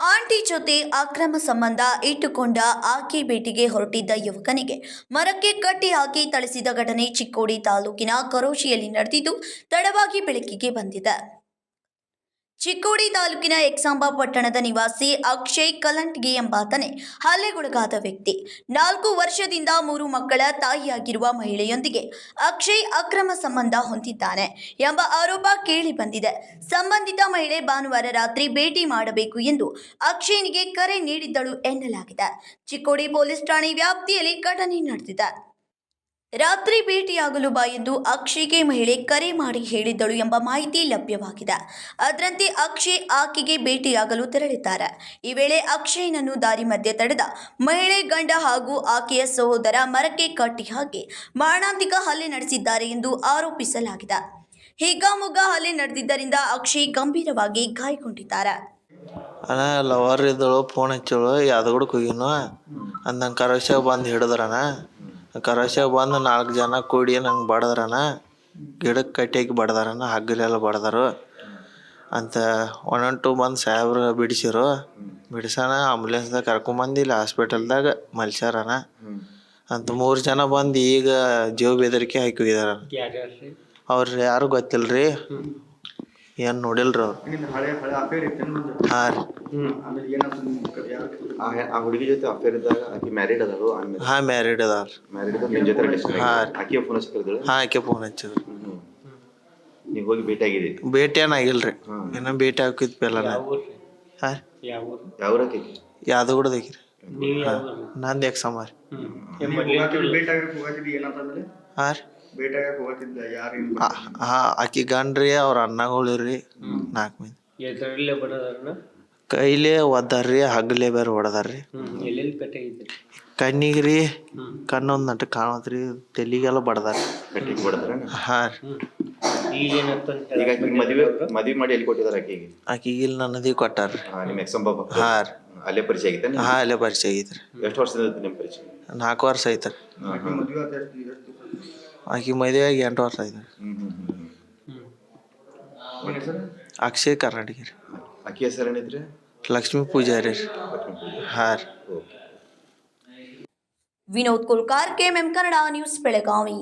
Aunty ಜೊತೆ ಅಕ್ರಮ ಸಂಬಂಧ ಇಟ್ಟುಕೊಂಡ ಆಕೆ ಭೇಟಿಗೆ ಹೊರಟಿದ್ದ ಯುವಕನಿಗೆ ಮರಕ್ಕೆ ಕಟ್ಟಿ ಹಾಕಿ ಥಳಿಸಿದ ಘಟನೆ ಚಿಕ್ಕೋಡಿ ತಾಲೂಕಿನ ಕರೋಶಿಯಲ್ಲಿ ನಡೆದಿದ್ದು, ತಡವಾಗಿ ಬೆಳಕಿಗೆ ಬಂದಿದೆ. ಚಿಕ್ಕೋಡಿ ತಾಲೂಕಿನ ಎಕ್ಸಾಂಬ ಪಟ್ಟಣದ ನಿವಾಸಿ ಅಕ್ಷಯ್ ಕಲಂಟ್ಗಿ ಎಂಬಾತನೇ ಹಲ್ಲೆಗೊಳಗಾದ ವ್ಯಕ್ತಿ. ನಾಲ್ಕು ವರ್ಷದಿಂದ ಮೂರು ಮಕ್ಕಳ ತಾಯಿಯಾಗಿರುವ ಮಹಿಳೆಯೊಂದಿಗೆ ಅಕ್ಷಯ್ ಅಕ್ರಮ ಸಂಬಂಧ ಹೊಂದಿದ್ದಾನೆ ಎಂಬ ಆರೋಪ ಕೇಳಿ ಬಂದಿದೆ. ಸಂಬಂಧಿತ ಮಹಿಳೆ ಭಾನುವಾರ ರಾತ್ರಿ ಭೇಟಿ ಮಾಡಬೇಕು ಎಂದು ಅಕ್ಷಯ್ನಿಗೆ ಕರೆ ನೀಡಿದ್ದಳು ಎನ್ನಲಾಗಿದೆ. ಚಿಕ್ಕೋಡಿ ಪೊಲೀಸ್ ಠಾಣೆ ವ್ಯಾಪ್ತಿಯಲ್ಲಿ ಘಟನೆ ನಡೆದಿದೆ. ರಾತ್ರಿ ಭೇಟಿಯಾಗಲು ಬಾ ಎಂದು ಅಕ್ಷಯ್ಗೆ ಮಹಿಳೆ ಕರೆ ಮಾಡಿ ಹೇಳಿದ್ದಳು ಎಂಬ ಮಾಹಿತಿ ಲಭ್ಯವಾಗಿದೆ. ಅದರಂತೆ ಅಕ್ಷಯ್ ಆಕೆಗೆ ಭೇಟಿಯಾಗಲು ತೆರಳಿದ್ದಾರೆ. ಈ ವೇಳೆ ಅಕ್ಷಯ್ನನ್ನು ದಾರಿ ಮಧ್ಯೆ ತಡೆದ ಮಹಿಳೆ ಗಂಡ ಹಾಗೂ ಆಕೆಯ ಸಹೋದರ ಮರಕ್ಕೆ ಕಟ್ಟಿ ಹಾಕಿ ಮಾರಣಾಂತಿಕ ಹಲ್ಲೆ ನಡೆಸಿದ್ದಾರೆ ಎಂದು ಆರೋಪಿಸಲಾಗಿದೆ. ಹಿಗ್ಗಾಮುಗ್ಗಾ ಹಲ್ಲೆ ನಡೆದಿದ್ದರಿಂದ ಅಕ್ಷಯ್ ಗಂಭೀರವಾಗಿ ಗಾಯಗೊಂಡಿದ್ದಾರೆ. ಅಣ್ಣ, ಲವರ್ ಇದ್ದಳು ಫೋನ್ ಹಚ್ಚಳು ಯಾದಗುಡಕ್ಕೆ ಹೋಗಿನೋ ಅಂದಂಗೆ ಕರೆಕ್ಷ ಬಂದು ಹಿಡಿದ್ರಣ ಕರೋಶ್ಯಾಗ ಬಂದು ನಾಲ್ಕು ಜನ ಕೂಡಿ ನಂಗೆ ಬಡದ್ರನ ಗಿಡಕ್ಕೆ ಕಟ್ಟಿಗೆ ಬಡದಾರನ ಹಗ್ಗಲೆಲ್ಲ ಬಡದರು. ಅಂತ ಒನ್ ಒನ್ ಟು ಬಂದು ಸಾಹೇಬ್ರು ಬಿಡಿಸಿರು. ಬಿಡಿಸೋಣ ಆಂಬುಲೆನ್ಸ್ದಾಗ ಕರ್ಕೊಂಬಂದು ಇಲ್ಲಿ ಹಾಸ್ಪಿಟಲ್ದಾಗ ಮಲ್ಸ್ಯಾರನ. ಅಂತ ಮೂರು ಜನ ಬಂದು ಈಗ ಜೀವ ಬೆದರಿಕೆ ಹಾಕಿ ಹೋಗಿದಾರ ಅವ್ರು ಯಾರು ಗೊತ್ತಿಲ್ಲ ರೀ ಏನು ನೋಡಿಲ್ರಿ? ಅವ್ರು ಹಾ ರೀ. ಆ ಹೆ- ಹುಡುಗಿ ಜೊತೆ ಅಫೇರ್ ಇದ್ದಾಗ ಆಕಿ ಮ್ಯಾರಿಡ್ ಅದಾಳು ಆಮೇಲೆ ಹಾಂ ಮ್ಯಾರಿಡ್ ಅದಾರ ಮ್ಯಾರಿಡ್ ಜೊತೆ ರಿಲೇಷನ್ ಹಾ. ಆಕೆ ಫೋನ್ ಹಚ್ಚಿದ್ರು ಹಾಂ ಆಕೆ ಫೋನ್ ಹಚ್ಚಿದ್ರು. ನೀವು ಹೋಗಿ ಭೇಟಿ ಆಗಿದಿ ಭೇಟಿ ಏನೋ ರೀ. ಹ್ಮ್. ಇನ್ನೂ ಭೇಟಿ ಹಾಕಿದ್ವಿ ಪೆಲ್ಲ ಹಾಂ ಯಾವ ಆಕಿ? ಯಾದಗುಡದಾಗಿ ರೀ. ಹಾಂ ನಂದು ಎಕ್ಸ್ ಅಮ್ಮ ರೀ ಭೇಟಿ ಆಗಕ್ಕೆ ಏನಂತಂದ್ರೆ ಹಾಂ ರೀ. ಹೋಗಾತಿದ್ದ ಆಕಿ ಗಂಡ್ರಿ ಅವ್ರ ಅಣ್ಣಗಳು ರೀ ನಾಲ್ಕು ಮಂದಿ. ಎದರಲ್ಲೇ ಕೈಲೇ ಒದ್ದಾರ್ರಿ ಹಗ್ಲೇ ಬೇರೆ ಹೊಡೆದಾರ್ರಿ ಎಲ್ಲೆಲ್ಲಿ ಕಣ್ಣಿಗೆ ರೀ ಕಣ್ಣೊಂದು ನಟ ಕಾಣತ್ರಿ ತೆಲಿಗೆಲ್ಲ ಬಡದಾರ ಕೊಡ್ತಾರ ಹಾಂ ರೀ. ಈಗ ಏನಂತ ಈಗ ಆಕಿ ಮದ್ವೆ ಮದ್ವೆ ಮಾಡಿ ಎಲ್ಲಿ ಕೊಟ್ಟಿದಾರ ಆಕಿಗೆ? ಆಕಿಗೆ ಇಲ್ಲಿ ನನ್ನದಿ ಕೊಟ್ಟಾರ್ರಿ ಹಾ ನಿಮ್ಮ ಎಕ್ಸಂಬ ಹಾಂ ರೀ. ಅಲ್ಲೇ ಪರಿಚಯ ಆಗಿತ್ತ ಹಾಂ ಅಲ್ಲೇ ಪರಿಚಯ ಆಗೈತ್ರಿ. ಎಷ್ಟು ವರ್ಷದಿಂದ ನಿಮ್ಮ ಪರಿಚಯ ನಾಲ್ಕು ವರ್ಷ ಐತ್ರಿ ಮದುವೆ ಆತ ಎಷ್ಟು ಆಕಿ ಮದುವೆ ಆಗಿ ಎಂಟು ವರ್ಷ ಆಗಿದೆ ಅಕ್ಷಯ್ ಕರ್ನಾಟಕ ರೀ ಆಕಿ ಹೆಸರು ಏನಿದ್ರಿ? ಲಕ್ಷ್ಮೀ ಪೂಜಾರಿ. ರೀ ಹಾಂ ರೀ. Okay. Vinod Kulkar KMM Kannada news Belagavi.